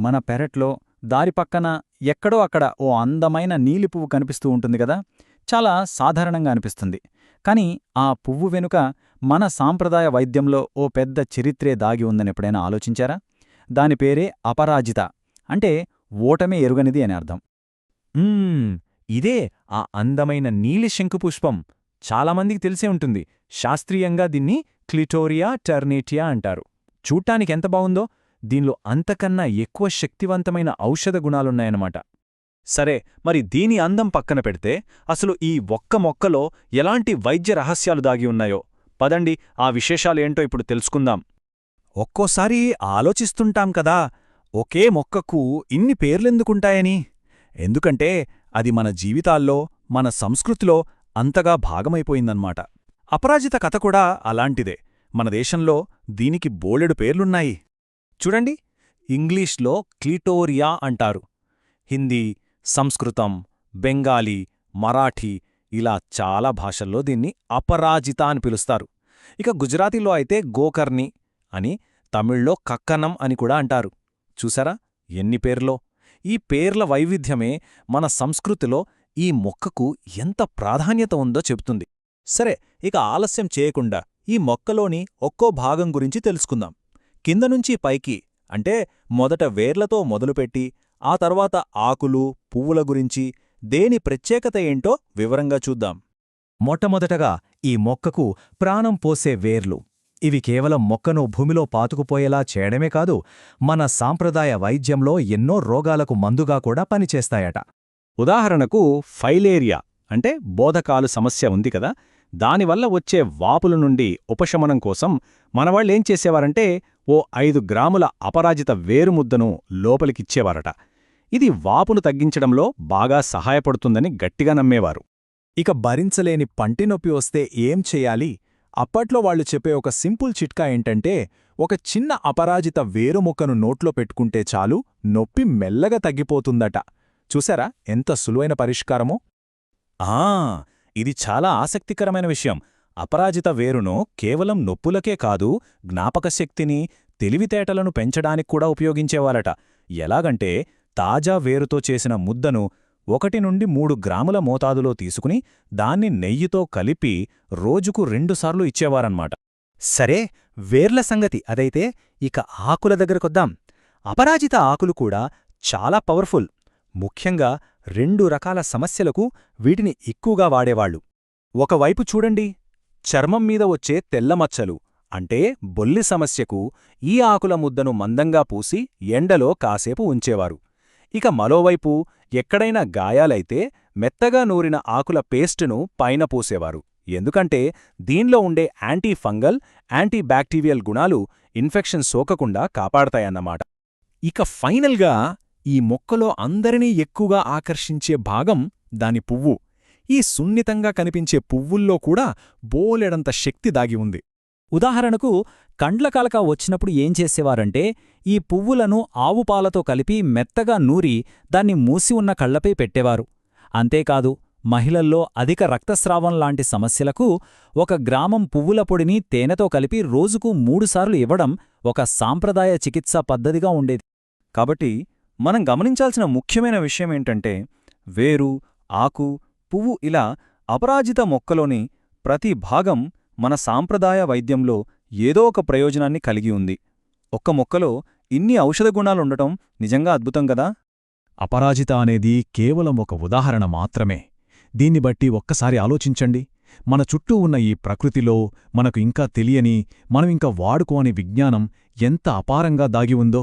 మన పెరట్లో దారి పక్కన ఎక్కడో అక్కడ ఓ అందమైన నీలి పువ్వు కనిపిస్తూ ఉంటుంది కదా? చాలా సాధారణంగా అనిపిస్తుంది. కాని ఆ పువ్వు వెనుక మన సాంప్రదాయ వైద్యంలో ఓ పెద్ద చరిత్రే దాగి ఉందని ఎప్పుడైనా ఆలోచించారా? దాని పేరే అపరాజిత. అంటే ఓటమే ఎరుగనిది అని అర్థం. ఇదే ఆ అందమైన నీలి శంకుపుష్పం చాలామందికి తెలిసే ఉంటుంది. శాస్త్రీయంగా దీన్ని క్లిటోరియా టర్నేటియా అంటారు. చూడ్టానికెంత బావుందో దీనిలో అంతకన్నా ఎక్కువ శక్తివంతమైన ఔషధ గుణాలున్నాయన్నమాట. సరే మరి దీని అందం పక్కన పెడితే అసలు ఈ ఒక్క మొక్కలో ఎలాంటి వైద్య రహస్యాలు దాగి ఉన్నాయో? పదండి ఆ విశేషాలేంటో ఇప్పుడు తెలుసుకుందాం. ఒక్కోసారి ఆలోచిస్తుంటాం కదా ఒకే మొక్కకు ఇన్ని పేర్లెందుకుంటాయని? ఎందుకంటే అది మన జీవితాల్లో మన సంస్కృతిలో అంతగా భాగమైపోయిందన్నమాట. అపరాజిత కథ కూడా అలాంటిదే. మన దేశంలో దీనికి బోలెడు పేర్లున్నాయి. చూడండి ఇంగ్లీష్లో క్లీటోరియా అంటారు. హిందీ సంస్కృతం బెంగాలీ మరాఠీ ఇలా చాలా భాషల్లో దీన్ని అపరాజిత అని పిలుస్తారు. ఇక గుజరాతీలో అయితే గోకర్ణి అని తమిళ్ళో కక్కనం అని కూడా అంటారు. చూసారా? ఎన్ని పేర్లో? ఈ పేర్ల వైవిధ్యమే మన సంస్కృతిలో ఈ మొక్కకు ఎంత ప్రాధాన్యత ఉందో చెబుతుంది. సరే ఇక ఆలస్యం చేయకుండా ఈ మొక్కలోని ఒక్కో భాగం గురించి తెలుసుకుందాం. కిందనుంచి పైకి అంటే మొదట వేర్లతో మొదలుపెట్టి ఆ తర్వాత ఆకులు పువ్వుల గురించి దేని ప్రత్యేకత ఏంటో వివరంగా చూద్దాం. మొట్టమొదటగా ఈ మొక్కకు ప్రాణం పోసే వేర్లు. ఇవి కేవలం మొక్కను భూమిలో పాతుకుపోయేలా చేయడమే కాదు మన సాంప్రదాయ వైద్యంలో ఎన్నో రోగాలకు మందుగా కూడా పనిచేస్తాయట. ఉదాహరణకు ఫైలేరియా అంటే బోధకాలు సమస్య ఉంది కదా దానివల్ల వచ్చే వాపుల నుండి ఉపశమనం కోసం మనవాళ్ళేం చేసేవారంటే ఓ ఐదు గ్రాముల అపరాజిత వేరుముద్దను లోపలికిచ్చేవారట. ఇది వాపును తగ్గించడంలో బాగా సహాయపడుతుందని గట్టిగా నమ్మేవారు. ఇక భరించలేని పంటినొప్పి వస్తే ఏం చెయ్యాలి అప్పట్లో వాళ్ళు చెప్పే ఒక సింపుల్ చిట్కా ఏంటంటే ఒక చిన్న అపరాజిత వేరుముక్కను నోట్లో పెట్టుకుంటే చాలు నొప్పి మెల్లగా తగ్గిపోతుందట. చూసారా ఎంత సులువైన పరిష్కారమో? ఆ ఇది చాలా ఆసక్తికరమైన విషయం. అపరాజిత వేరును కేవలం నొప్పులకే కాదు జ్ఞాపకశక్తిని తెలివితేటలను పెంచడానికి కూడా ఉపయోగించేవారట ఎలాగంటే తాజా వేరుతో చేసిన ముద్దను ఒకటి నుండి మూడు గ్రాముల మోతాదులో తీసుకుని దాన్ని నెయ్యితో కలిపి రోజుకు రెండుసార్లు ఇచ్చేవారన్మాట సరే వేర్ల సంగతి అదైతే ఇక ఆకుల దగ్గరకొద్దాం అపరాజిత ఆకులు కూడా చాలా పవర్ఫుల్. ముఖ్యంగా రెండు రకాల సమస్యలకు వీటిని ఎక్కువగా వాడేవాళ్ళు ఒకవైపు చూడండి చర్మం మీద వచ్చే తెల్లమచ్చలు. అంటే బొల్లి సమస్యకు ఈ ఆకుల ముద్దను మందంగా పూసి ఎండలో కాసేపు ఉంచేవారు. ఇక మరోవైపు ఎక్కడైనా గాయాలైతే మెత్తగా నూరిన ఆకుల పేస్టును పైన పూసేవారు. ఎందుకంటే దీనిలో ఉండే యాంటీ ఫంగల్ యాంటీ బ్యాక్టీరియల్ గుణాలు ఇన్ఫెక్షన్ సోకకుండా కాపాడతాయన్నమాట. ఇక ఫైనల్గా ఈ మొక్కలో అందరినీ ఎక్కువగా ఆకర్షించే భాగం దాని పువ్వు. ఈ సున్నితంగా కనిపించే పువ్వుల్లో కూడా బోలెడంత శక్తి దాగి ఉంది. ఉదాహరణకు కండ్లకాలక వచ్చినప్పుడు ఏం చేసేవారంటే ఈ పువ్వులను ఆవుపాలతో కలిపి మెత్తగా నూరి దాన్ని మూసి ఉన్న కళ్ళపై పెట్టేవారు. అంతేకాదు మహిళల్లో అధిక రక్తస్రావం లాంటి సమస్యలకు ఒక గ్రామం పువ్వుల పొడిని తేనెతో కలిపి రోజుకు మూడుసార్లు ఇవ్వడం ఒక సాంప్రదాయ చికిత్సా పద్ధతిగా ఉండేది. కాబట్టి మనం గమనించాల్సిన ముఖ్యమైన విషయమేంటంటే వేరు ఆకు పువ్వు ఇలా అపరాజిత మొక్కలోని ప్రతి భాగం మన సాంప్రదాయ వైద్యంలో ఏదో ఒక ప్రయోజనాన్ని కలిగి ఉంది. ఒక్క మొక్కలో ఇన్ని ఔషధ గుణాలుండటం నిజంగా అద్భుతం గదా అపరాజిత అనేది కేవలం ఒక ఉదాహరణ మాత్రమే. దీన్ని బట్టి ఒక్కసారి ఆలోచించండి. మన చుట్టూ ఉన్న ఈ ప్రకృతిలో మనకు ఇంకా తెలియని మనం ఇంకా వాడుకోని విజ్ఞానం ఎంత అపారంగా దాగి ఉందో.